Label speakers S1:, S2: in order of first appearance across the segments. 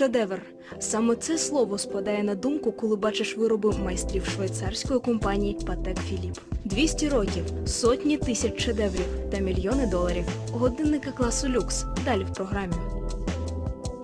S1: шедевр. Саме це слово спадає на думку, коли бачиш вироби майстрів швейцарської компанії Патек Філіп. 200 років, сотні тисяч шедеврів та мільйони доларів. Годинники класу люкс. Далі в програмі.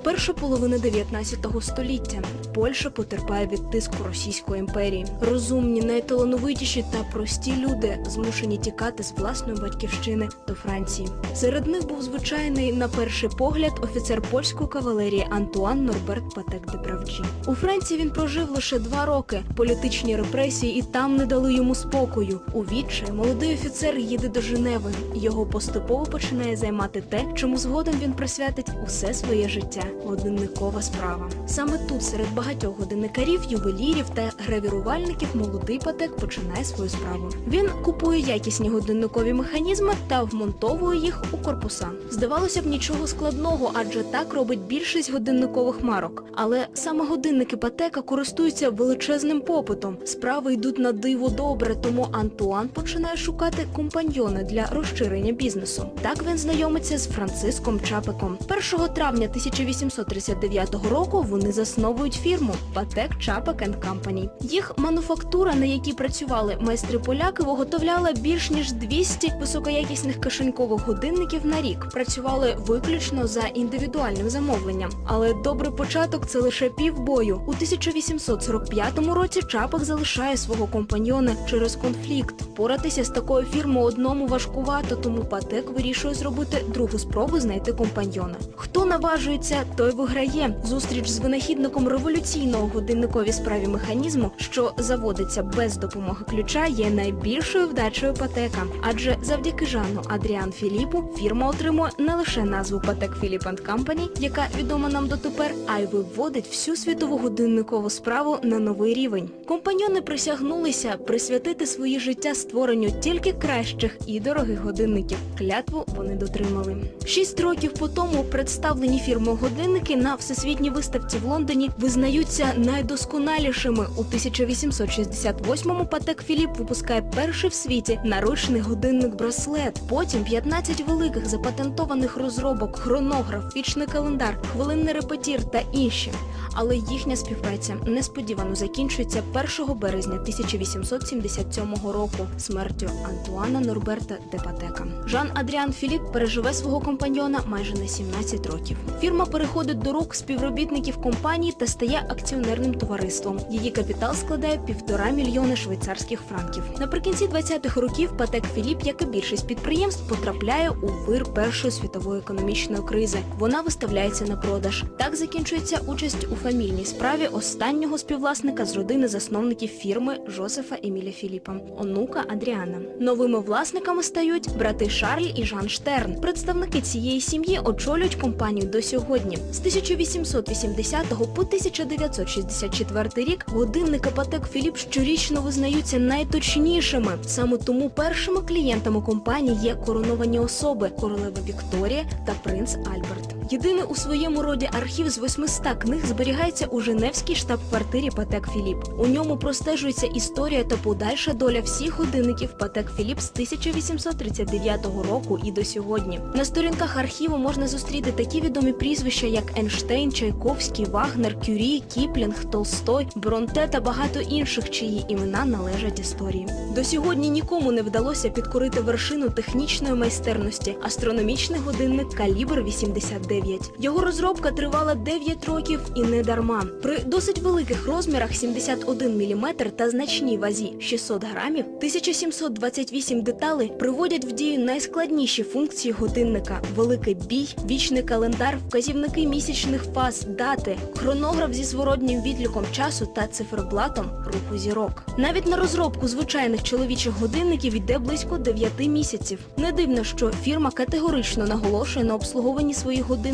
S1: Перша половина 19 століття Польща потерпає від тиску Російської імперії. Розумні, найталановитіші та прості люди змушені тікати з власної батьківщини до Франції. Серед них був звичайний, на перший погляд, офіцер польської кавалерії Антуан Норберт Патек де Бравджі. У Франції він прожив лише два роки. Політичні репресії і там не дали йому спокою. У відчаї молодий офіцер їде до Женеви. Його поступово починає займати те, чому згодом він присвятить усе своє життя годинникова справа. Саме тут, серед багатьох годинникарів, ювелірів та гравірувальників, молодий патек починає свою справу. Він купує якісні годинникові механізми та вмонтовує їх у корпуса. Здавалося б, нічого складного, адже так робить більшість годинникових марок. Але саме годинники патека користуються величезним попитом. Справи йдуть на диво добре, тому Антуан починає шукати компаньйони для розширення бізнесу. Так він знайомиться з Франциском Чапеком. 1 травня 1839 року вони засновують фірму Патек Чапек Company. Їх мануфактура, на якій працювали майстри поляки, виготовляла більш ніж 200 високоякісних кишенькових годинників на рік. Працювали виключно за індивідуальним замовленням. Але добрий початок це лише півбою. У 1845 році Чапек залишає свого компаньйона через конфлікт. Поратися з такою фірмою одному важкувато, тому Патек вирішує зробити другу спробу знайти компаньйона. Хто наважується, той виграє. Зустріч з винахідником революційного годинниковій справі механізму, що заводиться без допомоги ключа, є найбільшою вдачею Патека. Адже завдяки Жану Адріан Філіпу фірма отримує не лише назву Патек Філіп Company, яка відома нам дотепер, а й виводить всю світову годинникову справу на новий рівень. Компаньйони присягнулися присвятити своє життя створенню тільки кращих і дорогих годинників. Клятву вони дотримали. Шість років по тому представлені фірмою годинники на всесвітній виставці в Лондоні визнаються найдосконалішими. У 1868-му Патек Філіп випускає перший в світі наручний годинник-браслет. Потім 15 великих запатентованих розробок, хронограф, вічний календар, хвилинний репетір та інші. Але їхня співпраця несподівано закінчується 1 березня 1877 року смертю Антуана Норберта де Патека. Жан Адріан Філіп переживе свого компаньйона майже на 17 років. Фірма переходить до рук співробітників компанії та стає акціонерним товариством. Її капітал складає півтора мільйони швейцарських франків. Наприкінці 20-х років Патек Філіп, як і більшість підприємств, потрапляє у вир Першої світової економічної кризи. Вона виставляється на продаж. Так закінчується участь у фамільній справі останнього співвласника з родини засновників фірми Жозефа Еміля Філіпа, онука Адріана. Новими власниками стають брати Шарль і Жан Штерн. Представники цієї сім'ї очолюють компанію до сьогодні. З 1880 по 1964 рік годинники Патек Філіп щорічно визнаються найточнішими. Саме тому першими клієнтами компанії є короновані особи королева Вікторія та принц Альберт. Єдиний у своєму роді архів з 800 книг зберігається у Женевській штаб-квартирі Патек Філіп. У ньому простежується історія та подальша доля всіх годинників Патек Філіп з 1839 року і до сьогодні. На сторінках архіву можна зустріти такі відомі прізвища, як Ейнштейн, Чайковський, Вагнер, Кюрі, Кіплінг, Толстой, Бронте та багато інших, чиї імена належать історії. До сьогодні нікому не вдалося підкорити вершину технічної майстерності астрономічний годинник калібр 89. Його розробка тривала 9 років і не дарма. При досить великих розмірах 71 мм та значній вазі 600 грамів 1728 деталей приводять в дію найскладніші функції годинника: великий бій, вічний календар, вказівники місячних фаз, дати, хронограф зі зворотнім відліком часу та циферблатом руху зірок. Навіть на розробку звичайних чоловічих годинників йде близько 9 місяців. Не дивно, що фірма категорично наголошує на обслуговуванні своїх годинників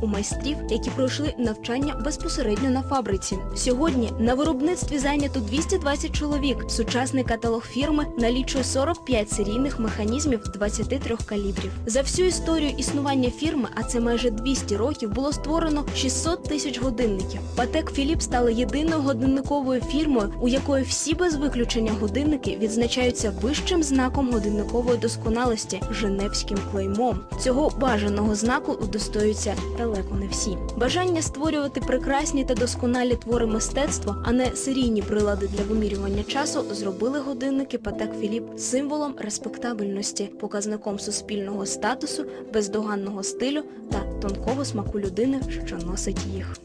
S1: у майстрів, які пройшли навчання безпосередньо на фабриці. Сьогодні на виробництві зайнято 220 чоловік. Сучасний каталог фірми налічує 45 серійних механізмів 23 калібрів. За всю історію існування фірми, а це майже 200 років, було створено 600 тисяч годинників. Патек Філіп стала єдиною годинниковою фірмою, у якої всі без виключення годинники відзначаються вищим знаком годинникової досконалості Женевським клеймом. Цього бажаного знаку удостоюється користуються далеко не всі. Бажання створювати прекрасні та досконалі твори мистецтва, а не серійні прилади для вимірювання часу, зробили годинники Патек Філіп символом респектабельності, показником суспільного статусу, бездоганного стилю та тонкого смаку людини, що носить їх.